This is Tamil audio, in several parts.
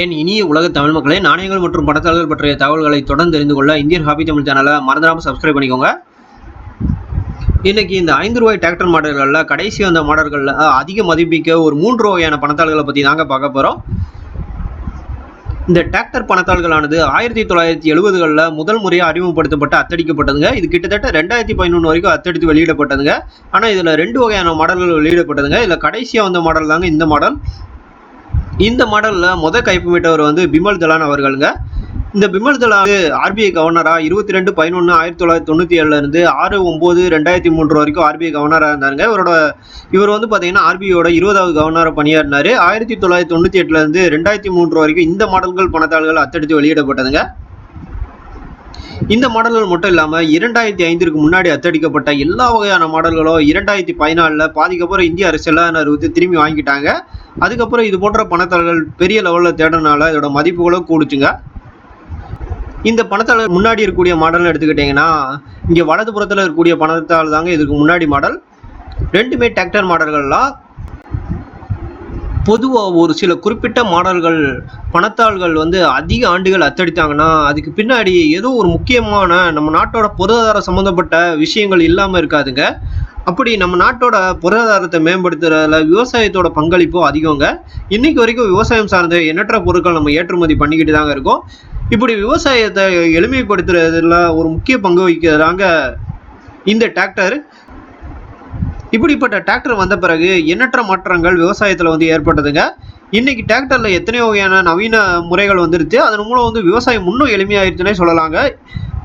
என் இனிய உலக தமிழ் மக்களே நாணயங்கள் மற்றும் பணத்தாளர்கள் பற்றிய தகவல்களை தொடர்ந்து தெரிந்து கொள்ள இந்தியன் ஹாபி தமிழ் சேனலை மறந்துடாமல் சப்ஸ்கிரைப் பண்ணிக்கோங்க. இன்னைக்கு இந்த ஐந்து ரூபாய் டிராக்டர் மாடல்களில் கடைசி வந்த மாடல்களில் அதிக மதிப்பிக்க ஒரு மூன்று வகையான பணத்தாள்களை பற்றி தாங்க பார்க்க போகிறோம் இந்த டிராக்டர் பணத்தாள்களானது ஆயிரத்தி தொள்ளாயிரத்தி எழுபதுகளில் முதல் முறையாக அறிமுகப்படுத்தப்பட்டு அத்தடிக்கப்பட்டதுங்க. இது கிட்டத்தட்ட ரெண்டாயிரத்தி பதினொன்று வரைக்கும் அத்தடித்து வெளியிடப்பட்டதுங்க. ஆனால் இதில் ரெண்டு வகையான மாடல்கள் வெளியிடப்பட்டதுங்க. இதில் கடைசியாக வந்த மாடல் தாங்க இந்த மாடல். இந்த மாடலில் முத கைப்பமிட்டவர் வந்து பிமல் தலான் அவர்களுங்க. இந்த பிமல் தலான் ஆர்பிஐ கவர்னராக இருபத்தி ரெண்டு பதினொன்று ஆயிரத்தி தொள்ளாயிரத்தி தொண்ணூற்றி ஏழுலேருந்து ஆறு ஒம்பது ரெண்டாயிரத்தி மூன்று வரைக்கும் ஆர்பிஐ கவர்னராக இருந்தாருங்க. இவரோட இவர் வந்து பார்த்தீங்கன்னா ஆர்பிஐயோட இருபதாவது கவர்னராக பணியாற்றினார். ஆயிரத்தி தொள்ளாயிரத்தி தொண்ணூற்றி எட்டுலேருந்து ரெண்டாயிரத்தி மூன்று வரைக்கும் இந்த மாடல்கள் பணத்தாள்கள் அத்தடித்து வெளியிடப்பட்டதுங்க. இந்த மாடல்கள் மட்டும் இல்லாமல் இரண்டாயிரத்தி ஐந்திற்கு முன்னாடி அத்தடிக்கப்பட்ட எல்லா வகையான மாடல்களும் இரண்டாயிரத்தி பதினாலில் பாதிக்கப்புறம் இந்திய அரசியலான வந்து திரும்பி வாங்கிட்டாங்க. அதுக்கப்புறம் இது போன்ற பணத்தாளர்கள் பெரிய லெவலில் தேடனால இதோட மதிப்புகளும் கூடுச்சுங்க. இந்த பணத்தாளர் முன்னாடி இருக்கக்கூடிய மாடல்னு எடுத்துக்கிட்டிங்கன்னா இங்கே வலதுபுறத்தில் இருக்கக்கூடிய பணத்தால் தாங்க இதுக்கு முன்னாடி மாடல். ரெண்டுமே டிராக்டர் மாடல்கள்லாம். பொதுவாக ஒரு சில குறிப்பிட்ட மாடல்கள் பணத்தாள்கள் வந்து அதிக ஆண்டுகள் அத்தடித்தாங்கன்னா அதுக்கு பின்னாடி ஏதோ ஒரு முக்கியமான நம்ம நாட்டோட பொருளாதார சம்மந்தப்பட்ட விஷயங்கள் இல்லாமல் இருக்காதுங்க. அப்படி நம்ம நாட்டோட பொருளாதாரத்தை மேம்படுத்துறதுல விவசாயத்தோட பங்களிப்பும் அதிகங்க. இன்னைக்கு வரைக்கும் விவசாயம் சார்ந்த எண்ணற்ற பொருட்கள் நம்ம ஏற்றுமதி பண்ணிக்கிட்டு தாங்க இருக்கோம். இப்படி விவசாயத்தை எளிமைப்படுத்துறதுல ஒரு முக்கிய பங்கு வகிக்கிறதாங்க இந்த டிராக்டர். இப்படிப்பட்ட டிராக்டர் வந்த பிறகு எண்ணற்ற மாற்றங்கள் விவசாயத்தில் வந்து ஏற்பட்டதுங்க. இன்னைக்கு டிராக்டரில் எத்தனையோ வகையான நவீன முறைகள் வந்துருச்சு. அதன் மூலம் வந்து விவசாயம் இன்னும் எளிமையாயிருச்சுன்னே சொல்லலாங்க.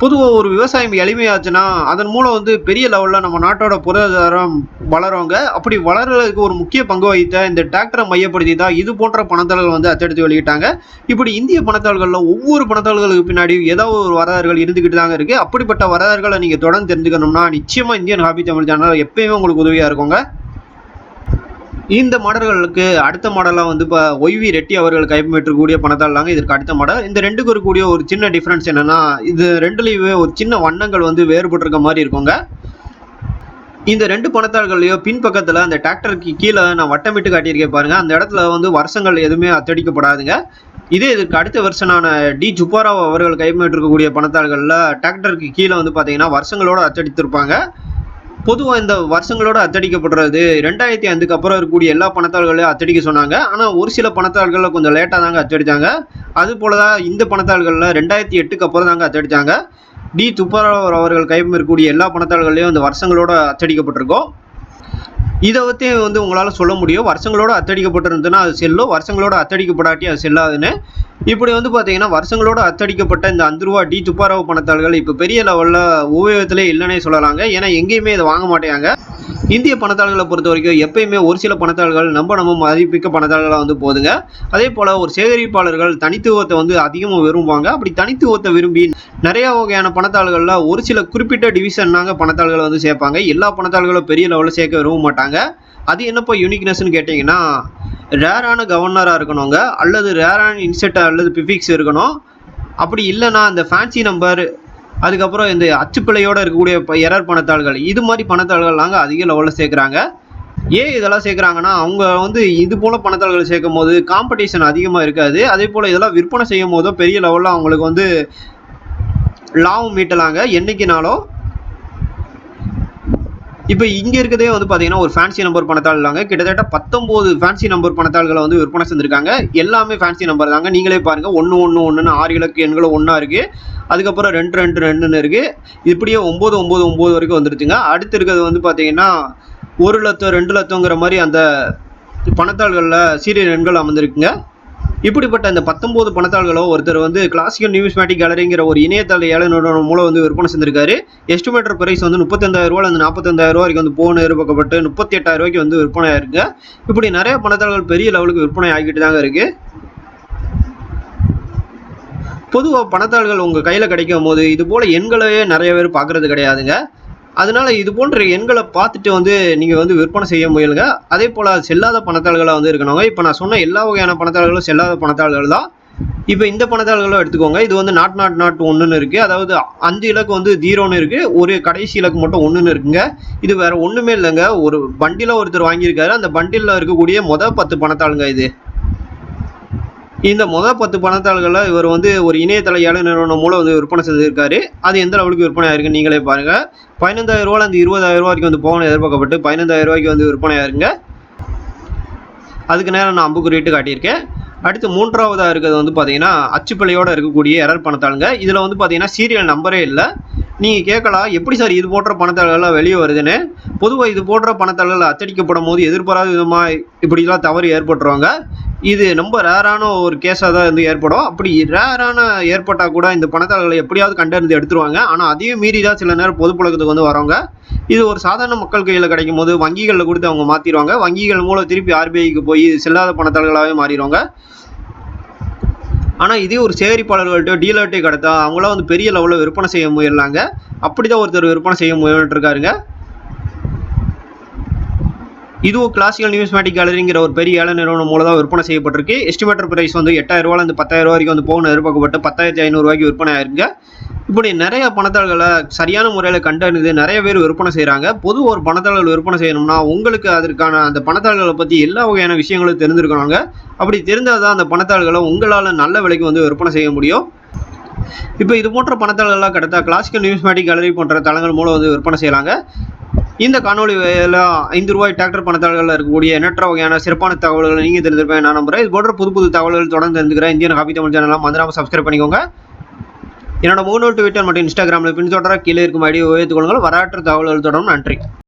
பொதுவாக ஒரு விவசாயம் எளிமையாச்சுன்னா அதன் மூலம் வந்து பெரிய லெவலில் நம்ம நாட்டோட பொருளாதாரம் வளருவாங்க அப்படி வளர்றதுக்கு ஒரு முக்கிய பங்கு வகித்த இந்த டிராக்டரை மையப்படுத்தி தான் இது போன்ற பணத்தாளர்கள் வந்து அச்சடித்து வெளியிட்டாங்க. இப்படி இந்திய பணத்தாள்களில் ஒவ்வொரு பணத்தாள்களுக்கு பின்னாடி ஏதாவது ஒரு வரலாறுகள் இருந்துக்கிட்டு தாங்க இருக்குது அப்படிப்பட்ட வரலாறுகளை நீங்கள் தொடர்ந்து தெரிஞ்சுக்கணும்னா நிச்சயமாக இந்தியன் ஹாபி தமிழ் சேனல் எப்பயுமே உங்களுக்கு உதவியாக இருக்குங்க. இந்த மாடல்களுக்கு அடுத்த மாடலாக வந்து இப்போ ஒய்வி ரெட்டி அவர்கள் கைப்பற்றக்கூடிய பணத்தால் இதற்கு அடுத்த மாடல். இந்த ரெண்டுக்கு இருக்கக்கூடிய ஒரு சின்ன டிஃப்ரென்ஸ் என்னென்னா இது ரெண்டுலேயுமே ஒரு சின்ன வண்ணங்கள் வந்து வேறுபட்டிருக்க மாதிரி இருக்குங்க. இந்த ரெண்டு பணத்தாள்கள்லையும் பின்பக்கத்தில் அந்த டிராக்டருக்கு கீழே நான் வட்டமிட்டு காட்டியிருக்கேன் பாருங்க. அந்த இடத்துல வந்து வருஷங்கள் எதுவுமே அத்தடிக்கப்படாதுங்க. இதே இதுக்கு அடுத்த வருஷனான டி சுப்பாராவ் அவர்கள் கைமாற்றிருக்கக்கூடிய பணத்தாள்களில் டிராக்டருக்கு கீழே வந்து பார்த்தீங்கன்னா வருஷங்களோட அச்சடித்திருப்பாங்க பொதுவாக இந்த வருஷங்களோட அச்சடிக்கப்படுறது ரெண்டாயிரத்தி ஐந்துக்கு அப்புறம் இருக்கக்கூடிய எல்லா பணத்தாள்களையும் அச்சடிக்க சொன்னாங்க. ஆனால் ஒரு சில பணத்தாள்களில் கொஞ்சம் லேட்டாக தாங்க அச்சடித்தாங்க அது போல தான் இந்த பணத்தாள்களில் ரெண்டாயிரத்தி எட்டுக்கு அப்புறம் தாங்க அச்சடித்தாங்க டி துப்பாராவ் அவர்கள் கைப்பற்றக்கூடிய எல்லா பணத்தாள்களையும் அந்த வருஷங்களோட அச்சடிக்கப்பட்டிருக்கோம். இதை பற்றி வந்து உங்களால் சொல்ல முடியும். வருஷங்களோட அத்தடிக்கப்பட்டிருந்ததுன்னா அது செல்லும். வருஷங்களோட அத்தடிக்கப்படாட்டி அது செல்லாதுன்னு. இப்படி வந்து பார்த்தீங்கன்னா வருஷங்களோட அத்தடிக்கப்பட்ட இந்த அஞ்சு ரூபா டி துப்பாரவு பணத்தாள்கள் இப்போ பெரிய லெவலில் உபயோகத்திலே இல்லைன்னே சொல்லலாங்க. ஏன்னா எங்கேயுமே இதை வாங்க மாட்டேங்க. இந்திய பணத்தாள்களை பொறுத்த வரைக்கும் எப்பயுமே ஒரு சில பணத்தாள்கள் நம்ம நம்ம மதிப்பிக்க பணத்தாள்களாக வந்து போகுதுங்க. அதே போல் ஒரு சேகரிப்பாளர்கள் தனித்துவத்தை வந்து அதிகமாக விரும்புவாங்க. அப்படி தனித்துவத்தை விரும்பி நிறைய வகையான பணத்தாள்களில் ஒரு சில குறிப்பிட்ட டிவிஷன்னாங்க பணத்தாள்களை வந்து சேர்ப்பாங்க. எல்லா பணத்தாள்களும் பெரிய லெவலில் சேர்க்க விரும்ப மாட்டாங்க. அது என்னப்போ யூனிக்னஸ்னு கேட்டிங்கன்னா ரேரான கவர்னராக இருக்கணுங்க. அல்லது ரேரான இன்செட் அல்லது பிஃபிக்ஸ் இருக்கணும். அப்படி இல்லைன்னா அந்த ஃபேன்சி நம்பர் அதுக்கப்புறம் இந்த அச்சுப்பிழையோடு இருக்கக்கூடிய எரர் பணத்தாள்கள் இது மாதிரி பணத்தாள்கள்லாங்க அதிக லெவலில் சேர்க்குறாங்க. ஏன் இதெல்லாம் சேர்க்குறாங்கன்னா அவங்க வந்து இது போல் பணத்தாள்கள் சேர்க்கும் போது காம்படிஷன் அதிகமாக இருக்காது. அதே போல் இதெல்லாம் விற்பனை செய்யும் போதோ பெரிய லெவலில் அவங்களுக்கு வந்து லாபம் மீட்டலாங்க என்னைக்குனாலும் இப்போ இங்கே இருக்கிறதே வந்து பார்த்தீங்கன்னா ஒரு ஃபேன்சி நம்பர் பணத்தாள் தாங்க. கிட்டத்தட்ட பத்தொம்போது ஃபேன்சி நம்பர் பணத்தாள்களை வந்து விற்பனை செஞ்சுருக்காங்க. எல்லாமே ஃபேன்சி நம்பர் தாங்க. நீங்களே பாருங்கள் ஒன்று ஒன்று ஒன்றுன்னு ஆறு இலக்கு எண்களும் ஒன்றா இருக்குது அதுக்கப்புறம் ரெண்டு ரெண்டு ரெண்டுன்னு இருக்குது இப்படியே ஒம்பது ஒம்பது ஒம்பது வரைக்கும் வந்துருச்சுங்க. அடுத்து இருக்கிறது வந்து பார்த்தீங்கன்னா ஒரு லட்சம் ரெண்டு லட்சங்கிற மாதிரி அந்த பணத்தாள்களில் சீரியல் எண்கள் அமர்ந்திருக்குங்க. இப்படிப்பட்ட அந்த பத்தொம்போது பணத்தாள்களோ ஒருத்தர் வந்து கிளாசிக்கல் நியூஸ்மேட்டிக் கேலரிங்கிற ஒரு இணையதள ஏழை நிறுவனம் மூலம் வந்து விற்பனை செஞ்சிருக்காரு. எஸ்டிமேட்டர் பிரைஸ் வந்து முப்பத்தஞ்சாயிரம் ரூபாய் அந்த நாற்பத்தஞ்சாயிரம் ரூபா வரைக்கும் வந்து போன எதிர்பார்க்கப்பட்டு முப்பத்தி எட்டாயிரம் ரூபாய்க்கு வந்து விற்பனை ஆயிருக்கு. இப்படி நிறைய பணத்தாள்கள் பெரிய லெவலுக்கு விற்பனை ஆகிட்டு தாங்க இருக்கு. பொதுவாக பணத்தாள்கள் உங்கள் கையில் கிடைக்கும் போது இது போல் எண்களையே நிறைய பேர் பார்க்குறது கிடையாதுங்க. அதனால இது போன்ற எண்களை பார்த்துட்டு வந்து நீங்கள் வந்து விற்பனை செய்ய முயலுங்க. அதே போல் செல்லாத பணத்தாள்களாக வந்து இருக்கணுங்க. இப்போ நான் சொன்ன எல்லா வகையான பணத்தாள்களும் செல்லாத பணத்தாள்கள் தான். இப்போ இந்த பணத்தாள்களும் எடுத்துக்கோங்க. இது வந்து நாட் நாட் நாட் ஒன்றுன்னு இருக்குது அதாவது அஞ்சு இலக்கு வந்து ஜீரோன்னு இருக்குது ஒரு கடைசி இலக்கு மட்டும் ஒன்றுன்னு இருக்குங்க. இது வேற ஒன்றுமே இல்லைங்க. ஒரு பண்டில ஒருத்தர் வாங்கியிருக்காரு. அந்த பண்டிலில் இருக்கக்கூடிய மொதல் பத்து பணத்தாளுங்க இது. இந்த முதல் பத்து பணத்தாள்களில் இவர் வந்து ஒரு இணையதள ஏழை நிறுவனம் மூலம் வந்து விற்பனை செஞ்சிருக்காரு. அது எந்த அளவுக்கு விற்பனை ஆயிருக்குன்னு நீங்களே பாருங்க. பதினைந்தாயிரம் ரூபாய் அந்த இருபதாயிரம் ரூபாய்க்கு வந்து போகணும் எதிர்பார்க்கப்பட்டு பதினைந்தாயிரம் ரூபாய்க்கு வந்து விற்பனை ஆயிருங்க. அதுக்கு நேரம் நான் அம்புக்குறிட்டு காட்டியிருக்கேன். அடுத்து மூன்றாவதாக இருக்கிறது வந்து பார்த்தீங்கன்னா அச்சுப்பிள்ளையோடு இருக்கக்கூடிய எரர் பணத்தாளுங்க. இதில் வந்து பார்த்தீங்கன்னா சீரியல் நம்பரே இல்லை. நீங்கள் கேட்கலாம் எப்படி சார் இது போன்ற பணத்தாள்கள்லாம் வெளியே வருதுன்னு. பொதுவாக இது போன்ற பணத்தாள்கள் அச்சடிக்கப்படும் போது எதிர்பாராத விதமாக இப்படிலாம் தவறு ஏற்பட்டுருவாங்க. இது ரொம்ப ரேரான ஒரு கேஸாக தான் வந்து ஏற்படும். அப்படி ரேரான ஏற்பட்டால் கூட இந்த பணத்தாளர்களை எப்படியாவது கண்டறிந்து எடுத்துருவாங்க. ஆனால் அதையும் மீறி தான் சில நேரம் பொதுப்புழக்கத்துக்கு வந்து வரவங்க இது ஒரு சாதாரண மக்கள் கையில் கிடைக்கும் போது வங்கிகளில் கொடுத்து அவங்க மாற்றிடுவாங்க வங்கிகள் மூலம் திருப்பி ஆர்பிஐக்கு போய் செல்லாத பணத்தாளர்களாகவே மாறிடுவாங்க. ஆனால் இதே ஒரு சேகரிப்பாளர்கள்ட்ட டீலர்ட்டே கிடத்தா அவங்களாம் வந்து பெரிய லெவலில் விற்பனை செய்ய முயலாங்க அப்படி தான் ஒருத்தர் விற்பனை செய்ய முயன்றிருக்காருங்க. இதுவும் கிளாசிக்கல் நியூஸ்மேட்டிக் கேலரிங்கிற ஒரு பெரிய ஏழை நிறுவனம் மூலம் தான் விற்பனை செய்யப்பட்டிருக்கு. எஸ்டிமேட்டர் பிரைஸ் வந்து எட்டாயிரம் ரூபாயிலிருந்து பத்தாயிரம் ரூபா வரைக்கும் வந்து போகணும் எதிர்பார்க்கப்பட்டு பத்தாயிரத்தி ஐநூறுரூவாய்க்கு விற்பனை ஆயிருங்க இப்படி நிறைய பணத்தாள்களை சரியான முறையில் கண்டறிந்து நிறைய பேர் விற்பனை செய்கிறாங்க பொது ஒரு பணத்தாள்கள் விற்பனை செய்யணும்னா உங்களுக்கு அதற்கான அந்த பணத்தாள்களை பற்றி எல்லா வகையான விஷயங்களும் தெரிஞ்சிருக்கிறாங்க அப்படி தெரிந்தால் தான் அந்த பணத்தாள்களை உங்களால் நல்ல விலைக்கு வந்து விற்பனை செய்ய முடியும். இப்போ இது போன்ற பணத்தாள்கள்லாம் கிடைத்தா கிளாசிக்கல் நியூஸ்மேட்டிக் கேலரி போன்ற தளங்கள் மூலம் வந்து விற்பனை செய்கிறாங்க இந்த காணொலி ஐந்து ரூபாய் டிராக்டர் பணத்தாள்களில் இருக்கக்கூடிய எண்ணற்ற வகையான சிறப்பான தகவல்களை நீங்கள் தெரிஞ்சிருப்பேன் நான் நம்புறேன். இது போன்ற புது புது தகவல்கள் தொடர்ந்து தெரிஞ்சுக்கிறேன். இந்தியன் ஹாபி தமிழ் சேனலாம் மந்திராமல் சப்ஸ்கிரைப் பண்ணிக்கோங்க. என்னோட மூணு ட்விட்டர் மற்றும் இன்ஸ்டாகிராமில் பின்தொடர கீழே இருக்கும் ஐடியை உயர்த்துக் கொள்ளுங்கள். வரலாற்று தகவல்கள் தொடரும். நன்றி.